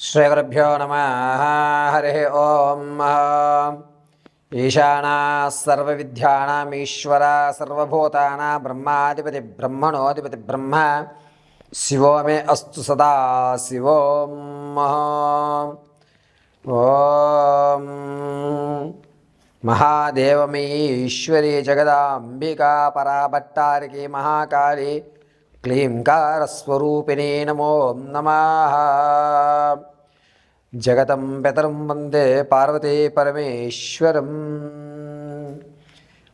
శ్రీగురుభ్యో నమ హరి ఓం ఈశానా సర్వవిద్యానామీశ్వర సర్వభూతానా బ్రహ్మాధిపతి బ్రహ్మణోధిపతి బ్రహ్మ శివో మే అస్తు సదా శివోం ఓం మహాదేవమయీ జగదాంబికా పరాభట్టారికి మహాకాళి క్లీంకారస్వరూపిణీ నమో నమ జగతం పితరం వందే పార్వతీ పరమేశ్వరం.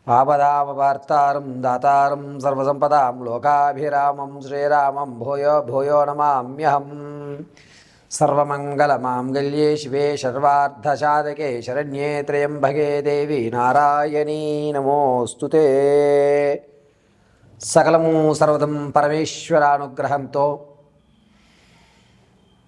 ఆపదామవార్తారం దాతారం సర్వసంపదాం లోకాభిరామం శ్రీరామం భూయో భూయో నమామ్యహం. సర్వమంగళమాంగళ్యే శివే సర్వార్ధసాధకే శరణ్యే త్రయంబగే దేవి నారాయణీ నమోస్తు సకలము సర్వదం పరమేశ్వరానుగ్రహంతో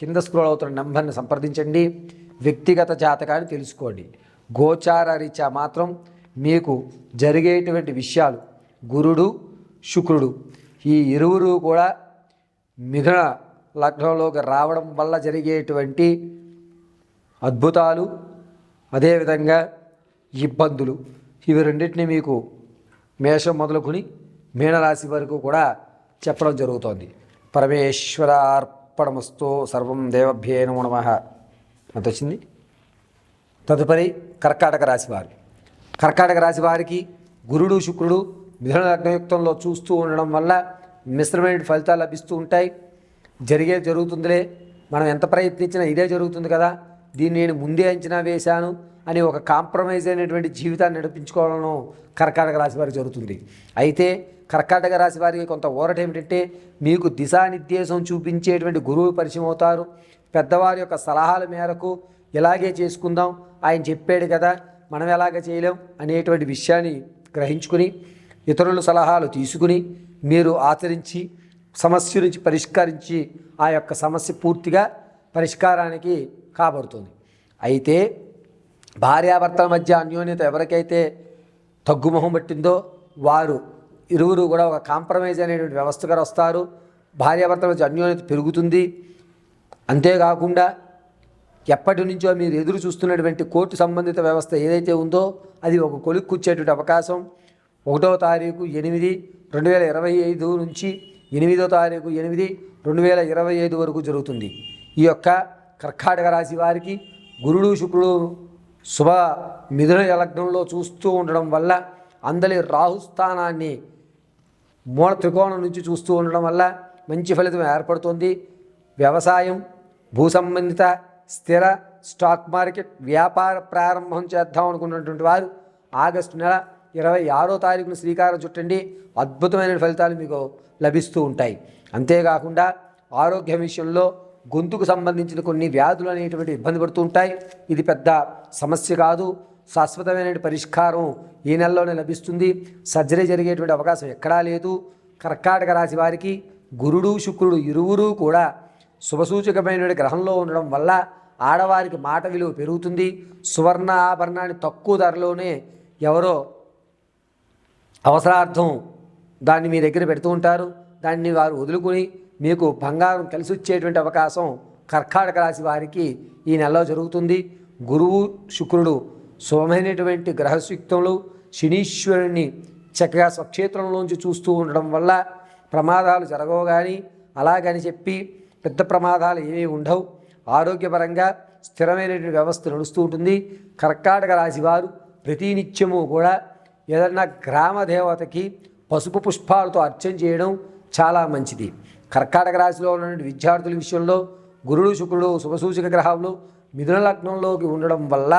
కింద స్క్రోల్ అవుతున్న నెంబర్ని సంప్రదించండి. వ్యక్తిగత జాతకాన్ని తెలుసుకోండి. గోచార రీత్యా మాత్రం మీకు జరిగేటువంటి విషయాలు గురుడు శుక్రుడు ఈ ఇరువురు కూడా మిథున లగ్నంలోకి రావడం వల్ల జరిగేటువంటి అద్భుతాలు అదేవిధంగా ఇబ్బందులు. ఇవి రెండింటిని మీకు మేషం మొదలుకొని మీనరాశి వరకు కూడా చెప్పడం జరుగుతోంది. అర్పణమస్తు సర్వం దేవభ్యే నమో అంత వచ్చింది తదుపరి కర్కాటక రాశి వారు. కర్కాటక రాశి వారికి గురుడు శుక్రుడు మిథున లగ్నయుక్తంలో చూస్తూ ఉండడం వల్ల మిశ్రమైన ఫలితాలు లభిస్తూ ఉంటాయి. జరిగే జరుగుతుందిలే. మనం ఎంత ప్రయత్నించినా ఇదే జరుగుతుంది కదా. దీన్ని నేను ముందే అంచనా వేశాను అని ఒక కాంప్రమైజ్ అయినటువంటి జీవితాన్ని నడిపించుకోవడం కర్కాటక రాశి వారికి జరుగుతుంది. అయితే కర్కాటక రాశి వారికి కొంత ఊరట ఏమిటంటే మీకు దిశానిర్దేశం చూపించేటువంటి గురువు పరిచయం అవుతారు. పెద్దవారి యొక్క సలహాల మేరకు ఇలాగే చేసుకుందాం ఆయన చెప్పాడు కదా మనం ఎలాగ చేయలేం అనేటువంటి విషయాన్ని గ్రహించుకుని ఇతరుల సలహాలు తీసుకుని మీరు ఆచరించి సమస్య నుంచి పరిష్కరించి ఆ యొక్క సమస్య పూర్తిగా పరిష్కారానికి కాబడుతుంది. అయితే భార్యాభర్తల మధ్య అన్యోన్యత ఎవరికైతే తగ్గుముఖం పట్టిందో వారు ఇరువురు కూడా ఒక కాంప్రమైజ్ అనేటువంటి వ్యవస్థగా వస్తారు. భార్యాభర్తల మధ్య అన్యోన్యత పెరుగుతుంది. అంతేకాకుండా ఎప్పటి నుంచో మీరు ఎదురు చూస్తున్నటువంటి కోర్టు సంబంధిత వ్యవస్థ ఏదైతే ఉందో అది ఒక కొలిక్కొచ్చేటువంటి అవకాశం. ఒకటో తారీఖు ఎనిమిది రెండు వేల ఇరవై ఐదు నుంచి ఎనిమిదో తారీఖు ఎనిమిది రెండు వేల ఇరవై ఐదు వరకు జరుగుతుంది. ఈ యొక్క కర్కాటక రాశి వారికి గురుడు శుక్రుడు శుభ మిథున లగ్నంలో చూస్తూ ఉండడం వల్ల అందరి రాహుస్థానాన్ని మూల త్రికోణం నుంచి చూస్తూ ఉండడం వల్ల మంచి ఫలితం ఏర్పడుతుంది. వ్యవసాయం భూ సంబంధిత స్థిర స్టాక్ మార్కెట్ వ్యాపార ప్రారంభం చేద్దాం అనుకున్నటువంటి వారు ఆగస్టు నెల ఇరవై ఆరో తారీఖున శ్రీకారం చుట్టండి. అద్భుతమైన ఫలితాలు మీకు లభిస్తూ ఉంటాయి. అంతేకాకుండా ఆరోగ్య విషయంలో గొంతుకు సంబంధించిన కొన్ని వ్యాధులు అనేటువంటి ఇబ్బంది పడుతూ ఉంటాయి. ఇది పెద్ద సమస్య కాదు. శాశ్వతమైన పరిష్కారం ఈ నెలలోనే లభిస్తుంది. సర్జరీ జరిగేటువంటి అవకాశం ఎక్కడా లేదు. కర్కాటక రాశి వారికి గురుడు శుక్రుడు ఇరువురు కూడా శుభసూచకమైన గ్రహంలో ఉండడం వల్ల ఆడవారికి మాట విలువ పెరుగుతుంది. సువర్ణ ఆభరణాన్ని తక్కువ ధరలోనే ఎవరో అవసరార్థం దాన్ని మీ దగ్గర పెడుతూ ఉంటారు. దాన్ని వారు వదులుకుని మీకు బంగారం కలిసి వచ్చేటువంటి అవకాశం కర్కాటక రాశి వారికి ఈ నెలలో జరుగుతుంది. గురువు శుక్రుడు శుభమైనటువంటి గ్రహశుక్తములు శనీశ్వరుణ్ణి చక్కగా స్వక్షేత్రంలోంచి చూస్తూ ఉండడం వల్ల ప్రమాదాలు జరగవు కానీ అలాగని చెప్పి పెద్ద ప్రమాదాలు ఏమీ ఉండవు. ఆరోగ్యపరంగా స్థిరమైనటువంటి వ్యవస్థ నడుస్తూ ఉంటుంది. కర్కాటక రాశి వారు ప్రతినిత్యము కూడా ఏదన్నా గ్రామ దేవతకి పసుపు పుష్పాలతో అర్చన చేయడం చాలా మంచిది. కర్కాటక రాశిలో ఉన్నటువంటి విద్యార్థుల విషయంలో గురుడు శుక్రుడు శుభసూచక గ్రహాలు మిథున లగ్నంలోకి ఉండడం వల్ల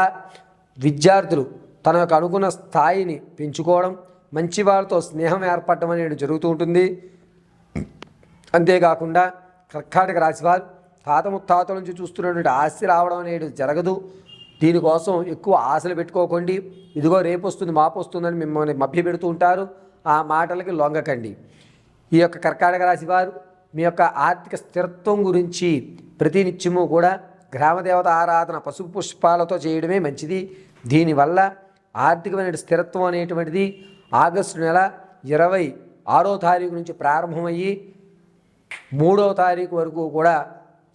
విద్యార్థులు తన యొక్క అనుకున్న స్థాయిని పెంచుకోవడం మంచి వారితో స్నేహం ఏర్పడటం అనేది జరుగుతూ ఉంటుంది. అంతేకాకుండా కర్కాటక రాశివారు తాత ముత్తాతల నుంచి చూస్తున్నటువంటి ఆస్తి రావడం అనేది జరగదు. దీనికోసం ఎక్కువ ఆశలు పెట్టుకోకండి. ఇదిగో రేపు వస్తుంది మాపు వస్తుందని మిమ్మల్ని మభ్య పెడుతూ ఉంటారు. ఆ మాటలకి లొంగకండి. ఈ యొక్క కర్కాటక రాశి వారు మీ యొక్క ఆర్థిక స్థిరత్వం గురించి ప్రతినిత్యము కూడా గ్రామదేవత ఆరాధన పసుపు పుష్పాలతో చేయడమే మంచిది. దీనివల్ల ఆర్థికమైన స్థిరత్వం అనేటువంటిది ఆగస్టు నెల ఇరవై ఆరో తారీఖు నుంచి ప్రారంభమయ్యి మూడవ తారీఖు వరకు కూడా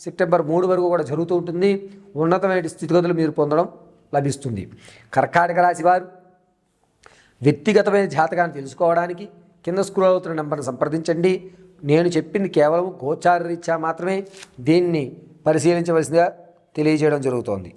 సెప్టెంబర్ మూడు వరకు కూడా జరుగుతూ ఉంటుంది. ఉన్నతమైన స్థితిగతులు మీరు పొందడం లభిస్తుంది. కర్కాటక రాశి వారు వ్యక్తిగతమైన జాతకాన్ని తెలుసుకోవడానికి కింద స్క్రోల్ అవుతున్న నెంబర్ని సంప్రదించండి. నేను చెప్పింది కేవలం గోచార రీత్యా మాత్రమే. దీన్ని పరిశీలించవలసిందిగా తెలియజేయడం జరుగుతోంది.